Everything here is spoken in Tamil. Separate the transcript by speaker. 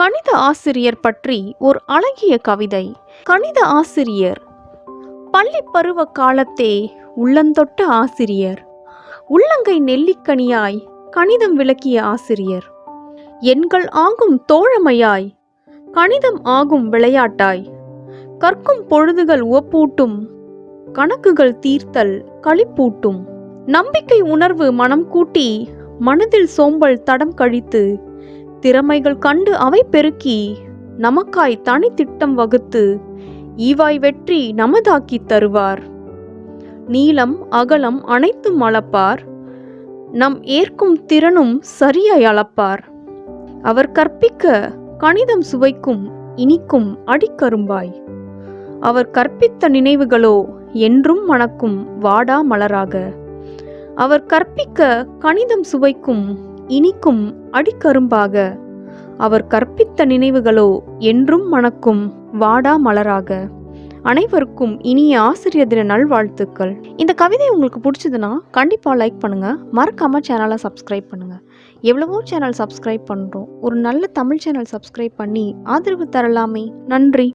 Speaker 1: கணித ஆசிரியர் பற்றி ஒரு அழகிய கவிதை. கணித ஆசிரியர். பள்ளி பருவ காலத்தே உள்ளந்தொட்ட ஆசிரியர். உள்ளங்கை நெல்லிக்கனியாய் கணிதம் விளக்கிய ஆசிரியர். எண்கள் ஆகும் தோழமையாய் கணிதம் ஆகும் விளையாட்டாய். கற்கும் பொழுதுகள் உவப்பூட்டும் கணக்குகள் தீர்த்தல் களிப்பூட்டும். நம்பிக்கை உணர்வு மனம் கூட்டி மனதில் சோம்பல் தடம் கழித்து திறமைகள் கண்டு அவை பெருக்கி நமக்காய் தனி திட்டம் வகுத்து ஈவாய் வெற்றி நமதாக்கித் தருவார். நீளம் அகலம் அனைத்தும் அளப்பார். நம் ஏற்கும் திறனும் சரியாய் அளப்பார். அவர் கற்பிக்க கணிதம் சுவைக்கும் இனிக்கும் அடிக்கரும்பாய். அவர் கற்பித்த நினைவுகளோ என்றும் மணக்கும் வாடா மலராக. அவர் கற்பிக்க கணிதம் சுவைக்கும் இனிக்கும் அடிக்கரும்பாக. அவர் கற்பித்த நினைவுகளோ என்றும் மணக்கும் வாடா மலராக. அனைவருக்கும் இனிய ஆசிரியர் தின நல்வாழ்த்துக்கள். இந்த கவிதை உங்களுக்கு பிடிச்சதுன்னா கண்டிப்பாக லைக் பண்ணுங்கள் மறக்காம சேனலை சப்ஸ்கிரைப் பண்ணுங்கள் எவ்வளவோ சேனல் சப்ஸ்கிரைப் பண்ணுறோம் ஒரு நல்ல தமிழ் சேனல் சப்ஸ்கிரைப் பண்ணி ஆதரவு தரலாமே. நன்றி.